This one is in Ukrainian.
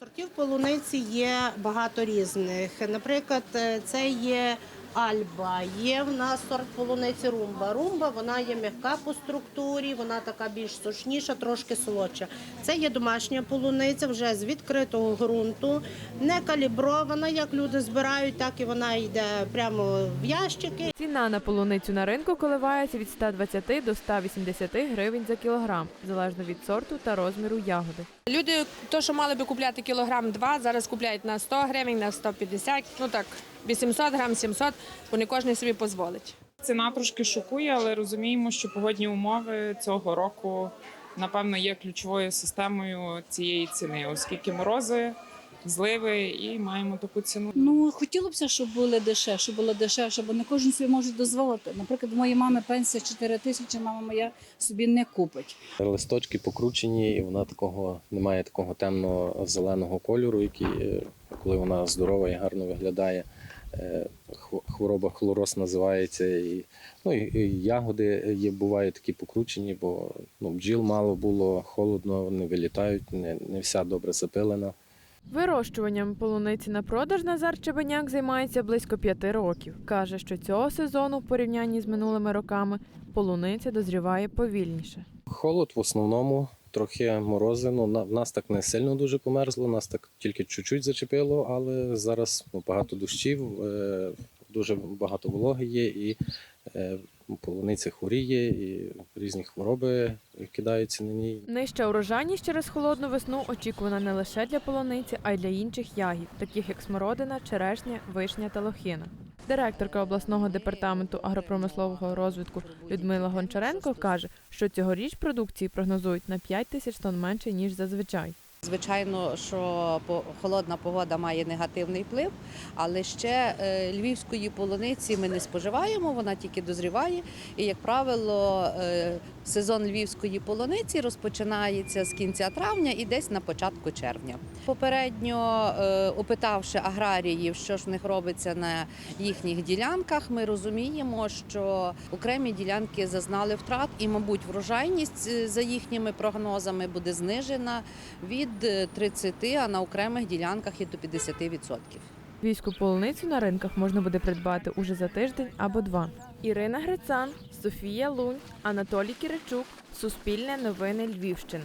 Сортів полуниці є багато різних. Наприклад, е, це є альба, є в нас сорт полуниці румба. Румба вона є м'яка по структурі, вона така більш сочніша, трошки солодша. Це є домашня полуниця вже з відкритого ґрунту, не калібрована, як люди збирають, так і вона йде прямо в ящики. Ціна на полуницю на ринку коливається від 120 до 180 гривень за кілограм, залежно від сорту та розміру ягоди. Люди, то, що мали би купляти кілограм два, зараз купляють на 100 гривень, на 150, ну так, 800 грам, 700, бо не кожен собі дозволить. Ціна трошки шокує, але розуміємо, що погодні умови цього року напевно є ключовою системою цієї ціни, оскільки морози, зливи, і маємо таку ціну. Ну хотілося б, щоб були дешевше, щоб було дешевше, бо не кожен собі може дозволити. Наприклад, у моєї мами пенсія 4 тисячі, мама моя собі не купить. Листочки покручені, і вона такого не має такого темно-зеленого кольору, який, е, коли вона здорова і гарно виглядає. Е, хво- Хвороба хлороз називається. І, ну, і, ягоди є, бувають такі покручені, бо ну, бджіл мало було, холодно, вони вилітають, не, не вся добре запилена. Вирощуванням полуниці на продаж Назар Чебеняк займається близько п'яти років. Каже, що цього сезону, в порівнянні з минулими роками, полуниця дозріває повільніше. Холод в основному, трохи морози. Ну, на, в нас так не сильно дуже померзло, нас так тільки чуть-чуть зачепило, але зараз ну, багато дощів, е, дуже багато вологи є, і е, полуниця хворіє, і різні хвороби кидаються на ній. Нижча урожайність через холодну весну очікувана не лише для полуниці, а й для інших ягід, таких як смородина, черешня, вишня та лохина. Директорка обласного департаменту агропромислового розвитку Людмила Гончаренко каже, що цьогоріч продукції прогнозують на 5 тисяч тонн менше ніж зазвичай. Звичайно, що холодна погода має негативний вплив, але ще е, львівської полуниці ми не споживаємо, вона тільки дозріває. І, як правило, е, сезон львівської полуниці розпочинається з кінця травня і десь на початку червня. Попередньо е, опитавши аграріїв, що ж в них робиться на їхніх ділянках, ми розуміємо, що окремі ділянки зазнали втрат, і, мабуть, врожайність за їхніми прогнозами буде знижена від е, 30, а на окремих ділянках і до 50%. Війську полуницю на ринках можна буде придбати уже за тиждень або два. Ірина Грицан, Софія Лунь, Анатолій Киричук, Суспільне новини Львівщина.